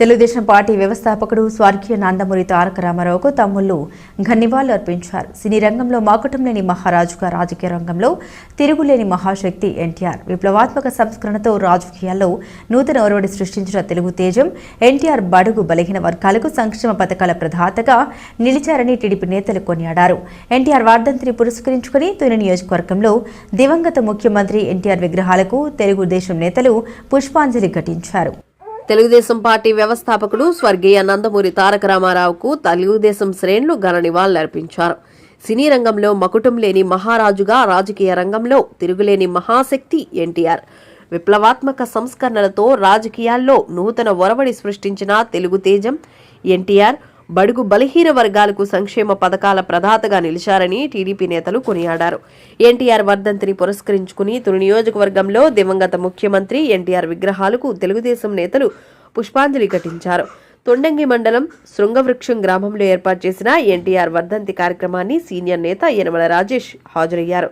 Telugu Desam party వ్యవస్థాపకుడు స్వర్గీయ నందమూరి తారక రామారావుకు తమ్ముళ్ళు ఘన్నివాళ్ళు అర్పించారు. సినీ రంగంలో మాకుటం లేని మహారాజుగా రాజకీయ రంగంలో తిరుగులేని మహాశక్తి ఎన్టీఆర్. విప్లవాత్మక సంస్కరణతో రాజకీయాల్లో నూతన ఒరవడి సృష్టించిన తెలుగు తేజం ఎన్టీఆర్ బడుగు బలహీన వర్గాలకు సంక్షేమ పథకాల ప్రదాతగా నిలిచారని టీడీపీ నేతలు కొనియాడారు. ఎన్టీఆర్ వర్ధంతిని పురస్కరించుకుని తుని నియోజకవర్గంలో దివంగత ముఖ్యమంత్రి ఎన్టీఆర్ విగ్రహాలకు తెలుగుదేశం నేతలు పుష్పాంజలి ఘటించారు. తెలుగుదేశం పార్టీ వ్యవస్థాపకుడు స్వర్గీయ నందమూరి తారక రామారావుకు తెలుగుదేశం శ్రేణులు ఘన నివాళులర్పించారు సినీ రంగంలో మకుటం లేని మహారాజుగా రాజకీయ రంగంలో తిరుగులేని మహాశక్తి ఎన్టీఆర్. విప్లవాత్మక సంస్కరణలతో రాజకీయాల్లో నూతన ఒరవడి సృష్టించిన తెలుగు తేజం ఎన్టీఆర్. బడుగు బలహీన వర్గాలకు సంక్షేమ పథకాల ప్రదాతగా నిలిచారని టీడీపీ నేతలు కొనియాడారు. ఎన్టీఆర్ వర్ధంతిని పురస్కరించుకుని తొలి నియోజకవర్గంలో దివంగత ముఖ్యమంత్రి ఎన్టీఆర్ విగ్రహాలకు తెలుగుదేశం నేతలు పుష్పాంజలి ఘటించారు. తొండంగి మండలం శృంగవృక్షం గ్రామంలో ఏర్పాటు చేసిన ఎన్టీఆర్ వర్ధంతి కార్యక్రమాన్ని సీనియర్ నేత యనమల రాజేష్ హాజరయ్యారు.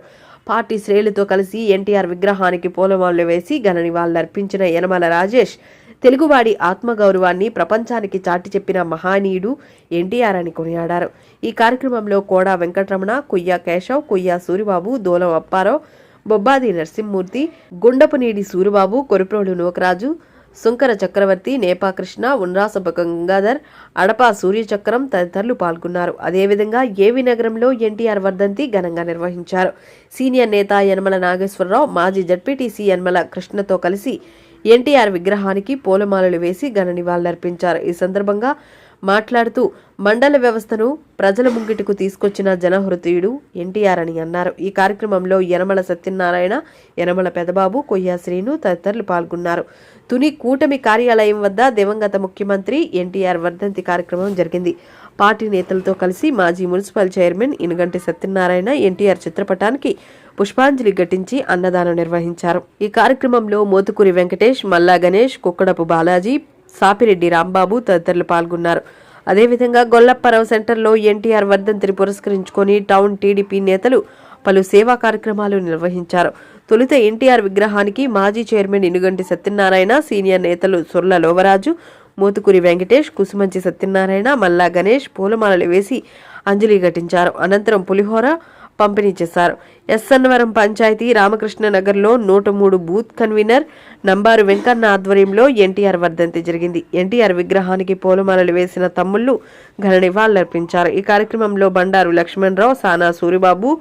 పార్టీ శ్రేణులతో కలిసి ఎన్టీఆర్ విగ్రహానికి పూలమాలలు వేసి ఘన నివాళులర్పించిన యనమల రాజేష్ తెలుగువాడి ఆత్మగౌరవాన్ని ప్రపంచానికి చాటి చెప్పిన మహానీయుడు ఎన్టీఆర్ అని కొనియాడారు. ఈ కార్యక్రమంలో కోడా వెంకటరమణ కుయ్యా కేశవ్ కుయ్యా సూరిబాబు దోలం అప్పారావు బొబ్బాది నరసింహమూర్తి గుండపునీడి సూరిబాబు కొరిప్రోలు నూకరాజు సుంకర చక్రవర్తి నేపాకృష్ణ ఉండ్రాసప గంగాధర్ అడపా సూర్యచక్రం తదితరులు పాల్గొన్నారు. అదేవిధంగా ఏవి నగరంలో ఎన్టీఆర్ వర్ధంతి ఘనంగా నిర్వహించారు. సీనియర్ నేత యనమల నాగేశ్వరరావు మాజీ జడ్పీటీసీ యనమల కృష్ణతో కలిసి ఎన్టీఆర్ విగ్రహానికి పూలమాలలు వేసి ఘన నివాళులర్పించారు. ఈ సందర్భంగా మాట్లాడుతూ మండల వ్యవస్థను ప్రజల ముంగిటికు తీసుకొచ్చిన జనహృదయుడు ఎన్టీఆర్ అని అన్నారు. ఈ కార్యక్రమంలో యనమల సత్యనారాయణ యనమల పెదబాబు కొయ్యాశ్రీను తదితరులు పాల్గొన్నారు. తుని కూటమి కార్యాలయం వద్ద దివంగత ముఖ్యమంత్రి ఎన్టీఆర్ వర్ధంతి కార్యక్రమం జరిగింది. పార్టీ నేతలతో కలిసి మాజీ municipal chairman Inuganti Satyanarayana NTR చిత్రపటానికి పుష్పాంజలి ఘటించి అన్నదానం నిర్వహించారు. ఈ కార్యక్రమంలో మోతుకూరి వెంకటేష్ మల్లా గణేష్ కుక్కడపు బాలాజీ సాపిరెడ్డి రాంబాబు తదితరులు పాల్గొన్నారు. అదేవిధంగా గొల్లప్పరావు సెంటర్లో ఎన్టీఆర్ వర్ధంతిని పురస్కరించుకొని టౌన్ టీడీపీ నేతలు పలు సేవా కార్యక్రమాలు నిర్వహించారు. తొలుత ఎన్టీఆర్ విగ్రహానికి మాజీ చైర్మన్ ఇనుగంటి సత్యనారాయణ సీనియర్ నేతలు సుర్ల లోవరాజు మోతుకూరి వెంకటేష్ కుసుమంచి సత్యనారాయణ మల్లా గణేష్ పూలమాలలు వేసి అంజలి ఘటించారు. అనంతరం పులిహోర పంపిణీ చేశారు. ఎస్ఎన్వరం పంచాయతీ రామకృష్ణ నగర్లో నూట మూడు బూత్ కన్వీనర్ నంబారు వెంకన్న ఆధ్వర్యంలో ఎన్టీఆర్ వర్ధంతి జరిగింది. ఎన్టీఆర్ విగ్రహానికి పూలమాలలు వేసిన తమ్ముళ్ళు ఘన నివాళులర్పించారు. ఈ కార్యక్రమంలో బండారు లక్ష్మణరావు సానా సూరిబాబు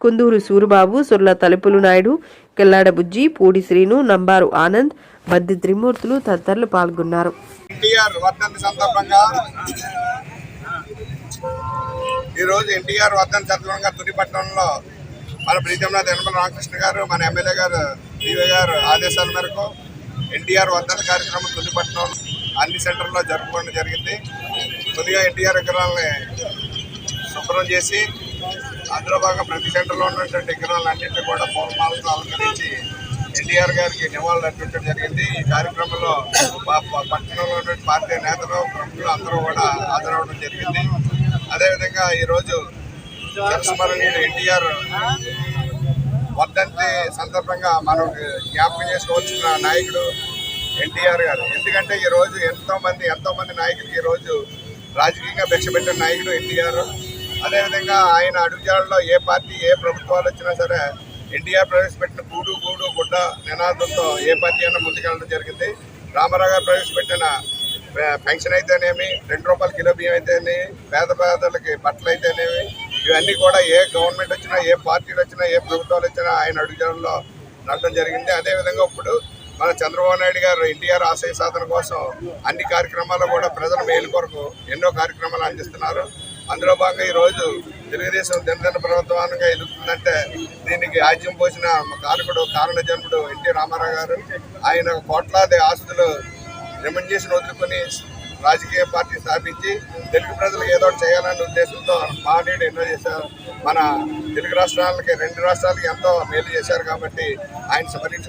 కుందూరు సూరిబాబు సుర్ల తలుపులు నాయుడు కిల్లాడ బుజ్జి పూడి శ్రీను నంబారు ఆనంద్ బద్ది త్రిమూర్తులు తదితరులు పాల్గొన్నారు. ఎన్టీఆర్ వర్ధంతి సందర్భంగా ఈరోజు ఎన్టీఆర్ వద్దన సందర్భంగా తునిపట్నంలో మన ప్రీతంనాథ్ యనమల రామకృష్ణ గారు మన ఎమ్మెల్యే గారు డివై గారు ఆదేశాల మేరకు ఎన్టీఆర్ వర్ధంతి కార్యక్రమం తునిపట్నం అన్ని సెంటర్లో జరుపుకోవడం జరిగింది. తొలిగా ఎన్టీఆర్ విగ్రహాలని శుభ్రం చేసి అందులో భాగంగా ప్రతి సెంటర్లో ఉన్నటువంటి విగ్రహాలన్నింటినీ కూడా పూర్వమాలతో అలంకరించి ఎన్టీఆర్ గారికి నివాళులు అర్పించడం జరిగింది. ఈ కార్యక్రమంలో పట్టణంలో ఉన్నటువంటి పార్టీ నేతలు ప్రముఖులు అందరూ కూడా హాజరు ఈరోజు చిరస్మరణీయుడు ఎన్టీఆర్ వర్ధంతి సందర్భంగా మనం జ్ఞాపకం చేసుకోవాల్సిన నాయకుడు ఎన్టీఆర్ గారు. ఎందుకంటే ఈ రోజు ఎంతోమంది నాయకులకి ఈ రోజు రాజకీయంగా భిక్షపెట్టిన నాయకుడు ఎన్టీఆర్. అదేవిధంగా ఆయన అడుగుజాడలో ఏ పార్టీ ఏ ప్రభుత్వాలు వచ్చినా సరే ఎన్టీఆర్ ప్రవేశపెట్టిన గూడు గూడు గుడ్డ నినాదంతో ఏ పార్టీ అయినా ముందుకెళ్ళడం జరిగింది. రామారావు గారు ప్రవేశపెట్టిన పెన్షన్ అయితేనేమి రెండు రూపాయల కిలో బియ్యం అయితేనేమి పేద పేదలకి బట్టలు అయితేనేమి ఇవన్నీ కూడా ఏ గవర్నమెంట్ వచ్చినా ఏ పార్టీలు వచ్చినా ఏ ప్రభుత్వాలు వచ్చినా ఆయన అడుగుజాడలో నడటం జరిగింది. అదేవిధంగా ఇప్పుడు మన చంద్రబాబు నాయుడు గారు ఎన్టీఆర్ ఆశయ సాధన కోసం అన్ని కార్యక్రమాల్లో కూడా ప్రజల మేలు కొరకు ఎన్నో కార్యక్రమాలు అందిస్తున్నారు. అందులో భాగంగా ఈరోజు తెలుగుదేశం దినదిన ప్రభుత్వానికి ఎదుగుతుందంటే దీనికి ఆజ్యం పోసిన కారకుడు కారణ జన్ముడు ఎన్టీ రామారావు గారు. ఆయన కోట్లాది ఆస్తులు రెమండేషన్ వదులుకొని రాజకీయ పార్టీ స్థాపించి తెలుగు ప్రజలు ఏదో ఒకటి చేయాలనే ఉద్దేశంతో మహనీయుడు ఎన్నో చేశారు. మన తెలుగు రాష్ట్రాలకి రెండు రాష్ట్రాలకి ఎంతో మేలు చేశారు కాబట్టి ఆయన స్మరించు